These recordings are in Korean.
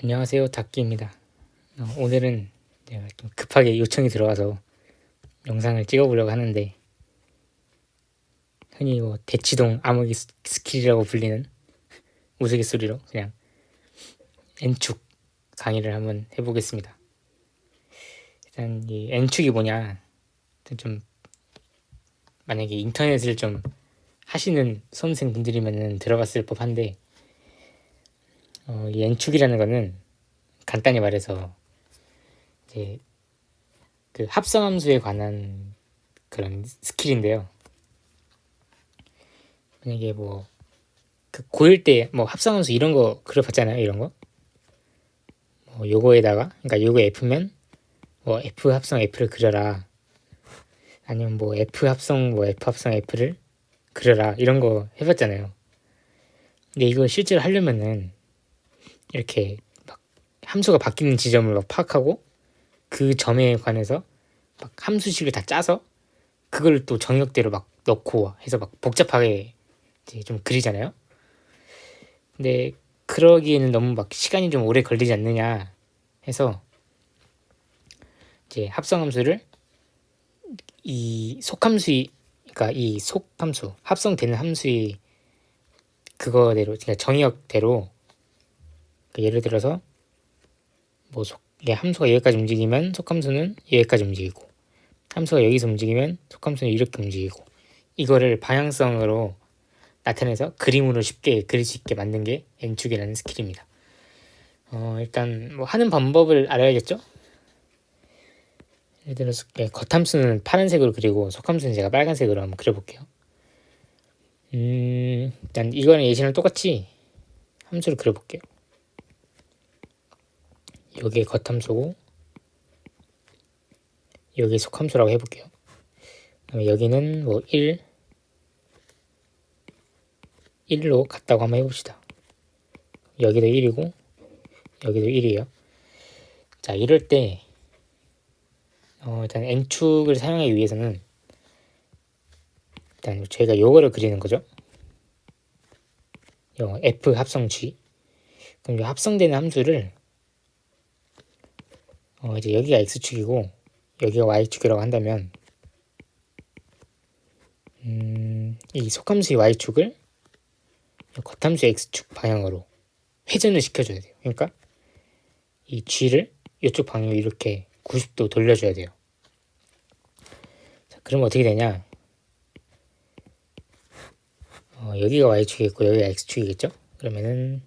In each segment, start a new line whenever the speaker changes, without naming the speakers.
안녕하세요 닭기입니다. 어, 오늘은 제가 좀 급하게 요청이 들어와서 영상을 찍어보려고 하는데 흔히 뭐 대치동 암흑이 스- 스킬이라고 불리는 우스갯소리로 그냥 N축 강의를 한번 해보겠습니다. 일단 이 N축이 뭐냐? 좀 만약에 인터넷을 좀 하시는 수험생분들이면 들어봤을 법한데 어, 이 N축이라는 거는 간단히 말해서 이제 그 합성함수에 관한 그런 스킬인데요. 만약에 뭐 그 고1 때뭐 합성함수 이런 거 그려봤잖아요. 이런 거. 뭐 요거에다가 그러니까 요거 F면 뭐 F 합성 F를 그려라. 아니면 뭐 F 합성 뭐 F 합성 F를 그려라 이런 거 해봤잖아요. 근데 이거 실제로 하려면은 이렇게 막 함수가 바뀌는 지점을 막 파악하고 그 점에 관해서 막 함수식을 다 짜서 그걸 또 정역대로 막 넣고 해서 막 복잡하게 이제 좀 그리잖아요. 근데 그러기에는 너무 막 시간이 좀 오래 걸리지 않느냐 해서 이제 합성함수를 이 속함수이 그러니까 이 속함수 합성되는 함수의 그거대로 그러니까 정의역대로 그 예를 들어서 뭐 속, 이게 함수가 여기까지 움직이면 속함수는 여기까지 움직이고 함수가 여기서 움직이면 속함수는 이렇게 움직이고 이거를 방향성으로 나타내서 그림으로 쉽게 그릴 수 있게 만든 게 N축이라는 스킬입니다. 어, 일단 뭐 하는 방법을 알아야겠죠? 예를 들어서 예, 겉함수는 파란색으로 그리고 속함수는 제가 빨간색으로 한번 그려볼게요. 음, 일단 이거는 예시랑 똑같이 함수를 그려볼게요. 여기에 겉함수고 여기 속함수라고 해볼게요. 그다음에 여기는 뭐 1, 1로 같다고 한번 해봅시다. 여기도 1이고 여기도 1이에요. 자 이럴 때 어, 일단 n축을 사용하기 위해서는 일단 저희가 요거를 그리는 거죠. 요 f 합성 g 그럼 이 합성되는 함수를 어, 이제 여기가 x축이고 여기가 y축이라고 한다면 음, 이 속함수의 y축을 겉함수의 x축 방향으로 회전을 시켜줘야 돼요. 그러니까 이 g를 이쪽 방향으로 이렇게 90도 돌려줘야 돼요. 자, 그러면 어떻게 되냐? 어, 여기가 y축이겠고 여기가 x축이겠죠? 그러면은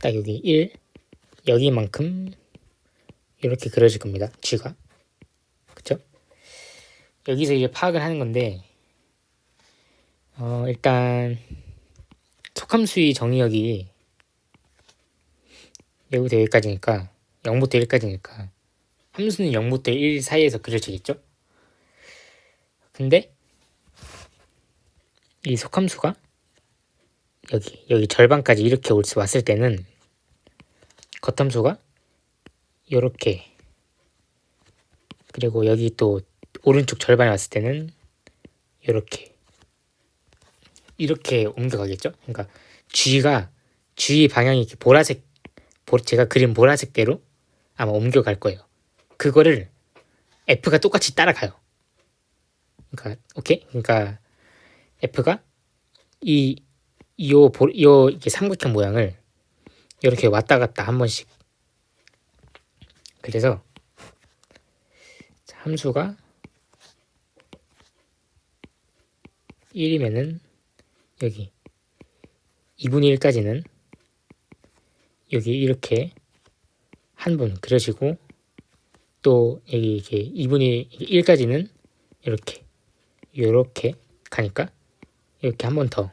딱 여기 1 여기만큼 이렇게 그려질 겁니다. G가. 그쵸? 여기서 이제 파악을 하는 건데, 어, 일단, 속함수의 정의역이 여기부터 여기까지니까, 0부터 1까지니까, 함수는 0부터 1 사이에서 그려지겠죠? 근데, 이 속함수가 여기, 여기 절반까지 이렇게 올 수 왔을 때는, 겉함수가 요렇게. 그리고 여기 또 오른쪽 절반에 왔을 때는 요렇게. 이렇게 옮겨가겠죠? 그러니까 G가 G 방향이 이렇게 보라색 보- 제가 그린 보라색대로 아마 옮겨갈 거예요. 그거를 F가 똑같이 따라가요. 그러니까 오케이? 그러니까 F가 이요 보- 요 이렇게 삼각형 모양을 이렇게 왔다 갔다 한 번씩 그래서 자, 함수가 1이면은 여기 2분의 1까지는 여기 이렇게 한번 그려지고 또 여기 이렇게 2분의 1까지는 이렇게 이렇게 가니까 이렇게 한 번 더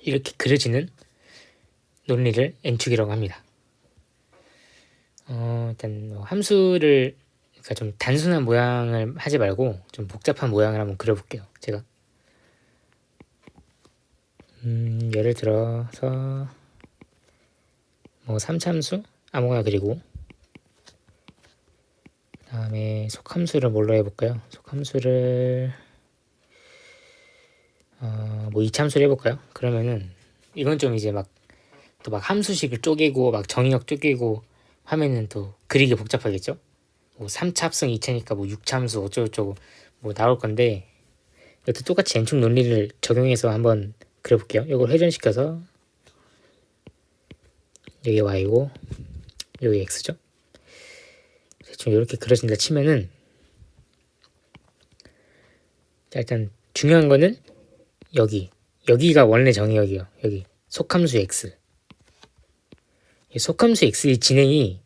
이렇게 그려지는 논리를 N축이라고 합니다. 어, 일단 뭐 함수를 그러니까 좀 단순한 모양을 하지 말고 좀 복잡한 모양을 한번 그려볼게요. 제가 음, 예를 들어서 뭐 삼참수 아무거나 그리고 그 다음에 속함수를 뭘로 해볼까요? 속함수를 어, 뭐 이참수를 해볼까요? 그러면은 이건 좀 이제 막 또막 함수식을 쪼개고 막 정의역 쪼개고 하면은 또 그리기 복잡하겠죠? 뭐 3차 합성 2차니까 뭐 6차 함수 어쩌고저쩌고 뭐 나올 건데 이것도 똑같이 엔축 논리를 적용해서 한번 그려볼게요. 이걸 회전시켜서 여기 y고 여기 x죠. 대충 이렇게 그려진다 치면은 자, 일단 중요한 거는 여기 여기가 원래 정의역이요. 여기 속함수 x 이 속함수 x의 진행이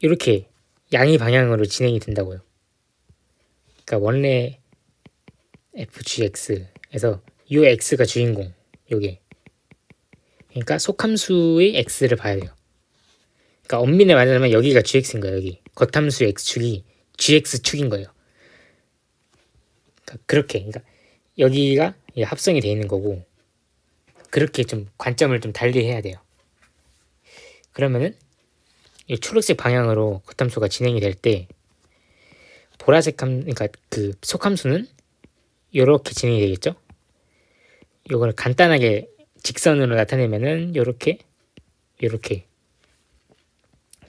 이렇게 양의 방향으로 진행이 된다고요. 그러니까 원래 fgx에서 요 x가 주인공 요게 그러니까 속함수의 x를 봐야 돼요. 그러니까 엄밀히 말하자면 여기가 gx인 거예요. 여기 겉함수 x축이 gx축인 거예요. 그러니까 그렇게 그러니까 여기가 합성이 돼 있는 거고 그렇게 좀 관점을 좀 달리 해야 돼요. 그러면은 이 초록색 방향으로 겉함수가 진행이 될 때 보라색 함 그러니까 그 속함수는 이렇게 진행이 되겠죠? 이걸 간단하게 직선으로 나타내면은 요렇게 요렇게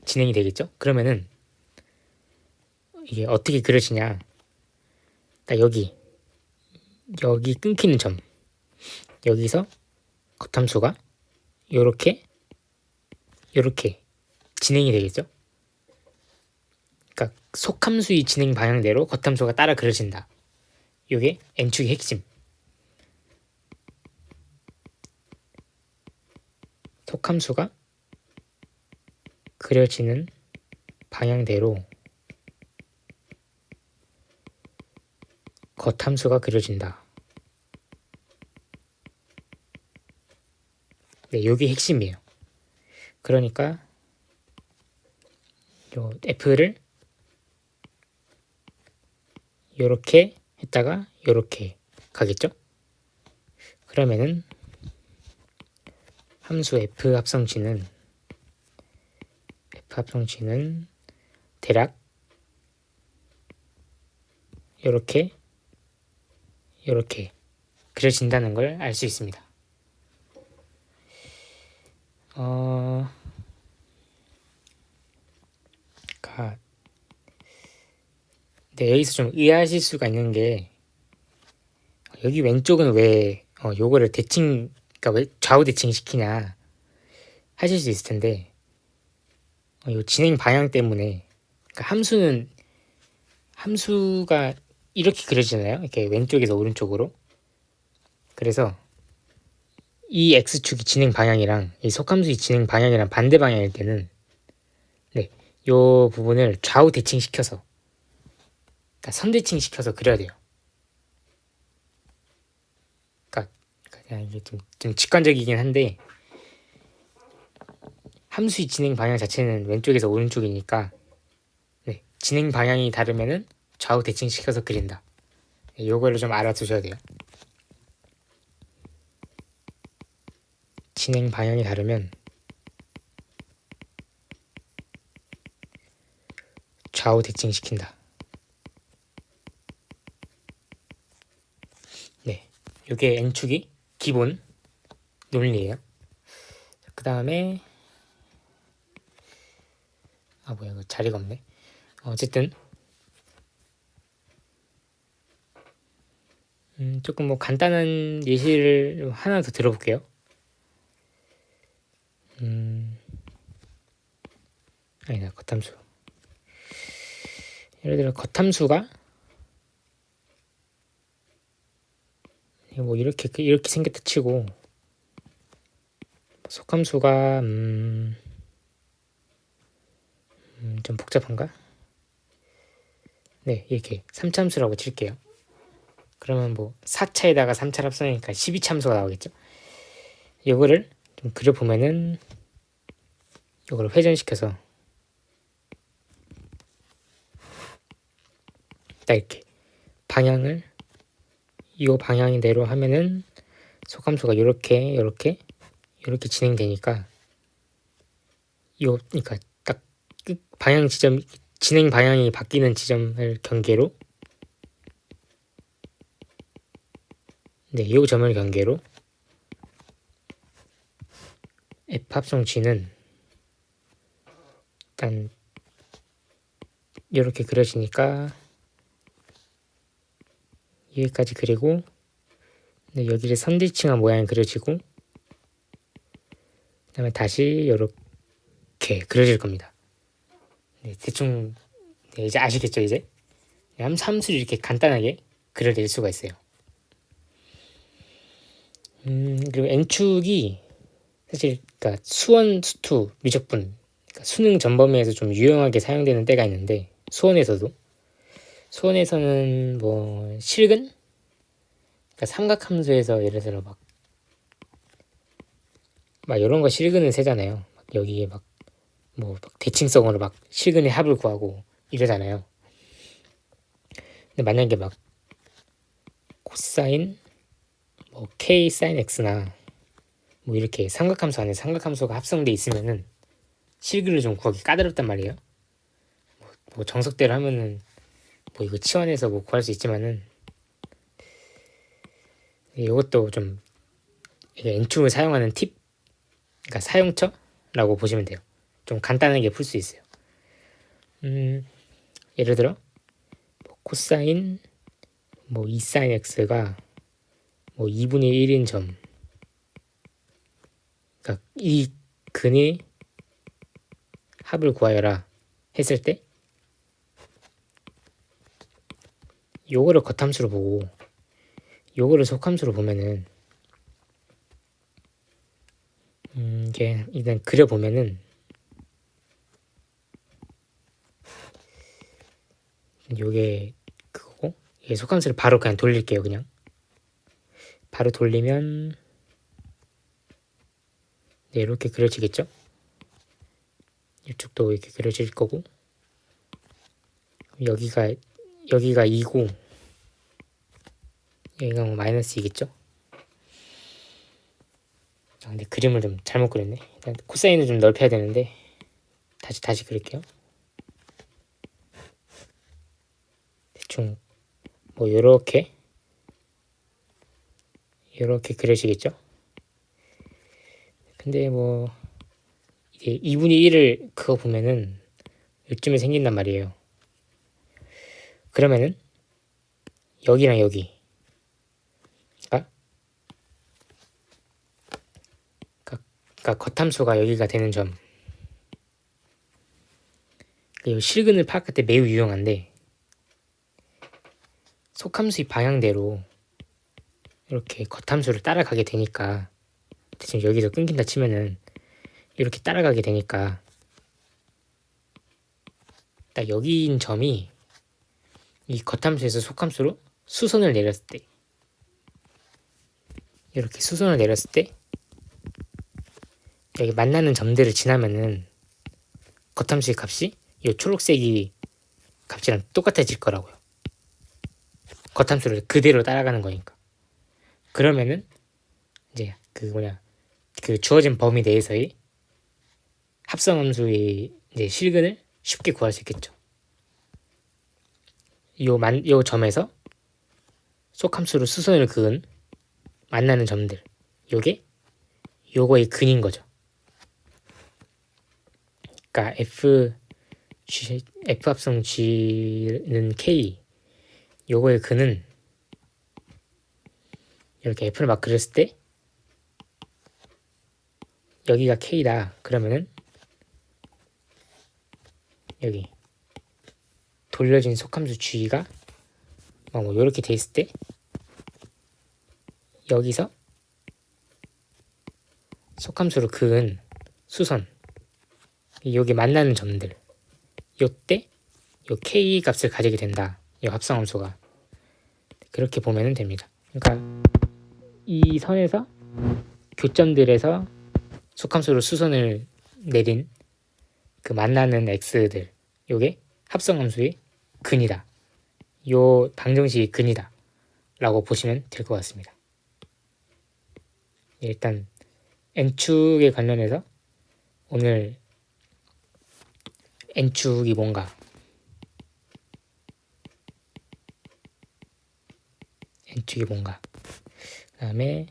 진행이 되겠죠? 그러면은 이게 어떻게 그려지냐? 딱 여기 여기 끊기는 점 여기서 겉함수가 요렇게 요렇게 진행이 되겠죠? 그러니까 속함수의 진행 방향대로 겉함수가 따라 그려진다. 요게 n축의 핵심. 속함수가 그려지는 방향대로 겉함수가 그려진다. 네, 요게 핵심이에요. 그러니까 요 f를 요렇게 했다가 요렇게 가겠죠? 그러면은 함수 f 합성치는 f 합성치는 대략 요렇게 요렇게 그려진다는 걸 알 수 있습니다. 어... 가... 네, 여기서 좀 의아하실 수가 있는 게 여기 왼쪽은 왜 어, 요거를 대칭, 그러니까 왜 좌우 대칭 시키냐 하실 수 있을 텐데 어, 요 진행 방향 때문에 그러니까 함수는 함수가 이렇게 그려지잖아요. 이렇게 왼쪽에서 오른쪽으로. 그래서 이 x축이 진행 방향이랑 이 속함수의 진행 방향이랑 반대 방향일 때는 네, 요 부분을 좌우 대칭 시켜서 그러니까 선대칭 시켜서 그려야 돼요. 그러니까 이게 좀, 좀 직관적이긴 한데 함수의 진행 방향 자체는 왼쪽에서 오른쪽이니까 네, 진행 방향이 다르면은 좌우 대칭 시켜서 그린다. 네, 요거를 좀 알아두셔야 돼요. 진행 방향이 다르면 좌우 대칭 시킨다. 네, 요게 n축이 기본 논리예요. 그 다음에 아 뭐야 이거 자리가 없네. 어쨌든 음, 조금 뭐 간단한 예시를 하나 더 들어볼게요. 아니다 겉함수. 예를 들어 겉함수가 뭐 이렇게 이렇게 생겼다 치고 속함수가 음, 음, 좀 복잡한가? 네 이렇게 3참수라고 칠게요. 그러면 뭐 4차에다가 3차 합성이니까 12참수가 나오겠죠. 이거를 좀 그려보면은 이걸 회전시켜서 딱 이렇게 방향을 이 방향대로 하면은 속함수가 이렇게 이렇게 이렇게 진행되니까 요 그러니까 딱 방향 지점 진행 방향이 바뀌는 지점을 경계로 네, 이 점을 경계로 F 합성 G는 일단 이렇게 그려지니까 여기까지 그리고 근데 여기를 선대칭한 모양이 그려지고 그 다음에 다시 이렇게 그려질 겁니다. 네, 대충 네, 이제 아시겠죠 이제 함 함수를 이렇게 간단하게 그려낼 수가 있어요. 음 그리고 n축이 사실 그러니까 수원 수투 미적분 그러니까 수능 전범위에서 좀 유용하게 사용되는 때가 있는데 수원에서도 수원에서는 뭐 실근 그러니까 삼각함수에서 예를 들어 막, 막 이런 거 실근을 세잖아요. 막 여기에 막, 뭐, 막 대칭성으로 막 실근의 합을 구하고 이러잖아요. 근데 만약에 막, 코사인, 뭐, k 사인 x나, 뭐 이렇게 삼각함수 안에 삼각함수가 합성돼 있으면은 실근을 좀 구하기 까다롭단 말이에요. 뭐, 뭐 정석대로 하면은, 뭐 이거 치환해서 뭐 구할 수 있지만은, 이것도 좀 엔춤을 사용하는 팁, 그러니까 사용처라고 보시면 돼요. 좀 간단하게 풀 수 있어요. 음, 예를 들어 뭐 코사인 뭐 2사인 x가 뭐 2분의 1인 점, 그러니까 이 근의 합을 구하여라 했을 때 요거를 겉함수로 보고 요거를 속함수로 보면은 음, 이게 일단 그려 보면은 요게 그거고 이게 속함수를 바로 그냥 돌릴게요 그냥. 바로 돌리면 네, 이렇게 그려지겠죠? 이쪽도 이렇게 그려질 거고. 여기가 여기가 2고 여기가 뭐 마이너스 2겠죠? 아, 근데 그림을 좀 잘못 그렸네. 일단 코사인을 좀 넓혀야 되는데 다시 다시 그릴게요. 대충 뭐 요렇게 요렇게 그려지겠죠? 근데 뭐 이게 2분의 1을 그거 보면은 요쯤에 생긴단 말이에요 그러면은 여기랑 여기 그러니까 겉함수가 여기가 되는 점. 이 실근을 파악할 때 매우 유용한데 속함수의 방향대로 이렇게 겉함수를 따라가게 되니까 대충 여기서 끊긴다 치면은 이렇게 따라가게 되니까 딱 여기인 점이 이 겉함수에서 속함수로 수선을 내렸을 때 이렇게 수선을 내렸을 때 여기 만나는 점들을 지나면은 겉함수의 값이 이 초록색이 값이랑 똑같아질 거라고요. 겉함수를 그대로 따라가는 거니까. 그러면은 이제 그 뭐냐 그 주어진 범위 내에서의 합성함수의 이제 실근을 쉽게 구할 수 있겠죠. 요 만 요 점에서 속함수로 수선을 그은 만나는 점들. 요게 요거의 근인 거죠. 그러니까 F G, F 합성 G는 K. 요거의 근은 이렇게 F를 막 그렸을 때 여기가 K다. 그러면은 여기 돌려진 속함수 G가? 뭐 이렇게 돼 있을 때? 여기서 속함수로 그은 수선. 여기 만나는 점들. 요때 요 k 값을 가지게 된다. 이 합성함수가. 그렇게 보면 됩니다. 그러니까 이 선에서 교점들에서 속함수로 수선을 내린 그 만나는 x들 요게 합성함수의 근이다. 요 방정식이 근이다. 라고 보시면 될 것 같습니다. 일단 n축에 관련해서 오늘 n축이 뭔가 n축이 뭔가 그 다음에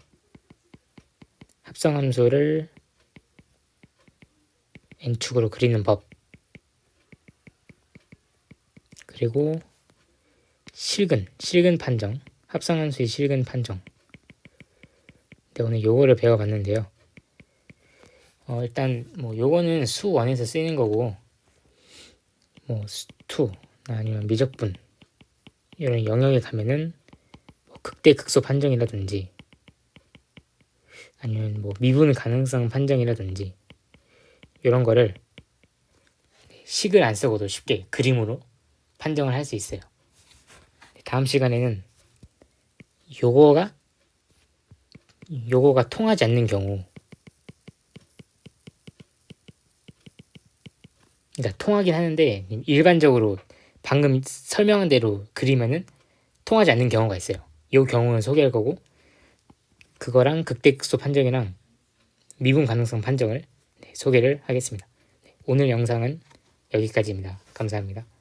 합성함수를 n축으로 그리는 법 그리고 실근, 실근 판정, 합성함수의 실근 판정. 네, 오늘 요거를 배워봤는데요. 어, 일단 뭐 요거는 수원에서 쓰이는 거고 뭐 수2 아니면 미적분 이런 영역에 가면은 뭐 극대 극소 판정이라든지 아니면 뭐 미분 가능성 판정이라든지 이런 거를 식을 안 쓰고도 쉽게 그림으로 판정을 할 수 있어요. 다음 시간에는 요거가 요거가 통하지 않는 경우 그러니까 통하긴 하는데 일반적으로 방금 설명한 대로 그리면은 통하지 않는 경우가 있어요. 요 경우는 소개할 거고 그거랑 극대극소 판정이랑 미분 가능성 판정을 네, 소개를 하겠습니다. 네, 오늘 영상은 여기까지입니다. 감사합니다.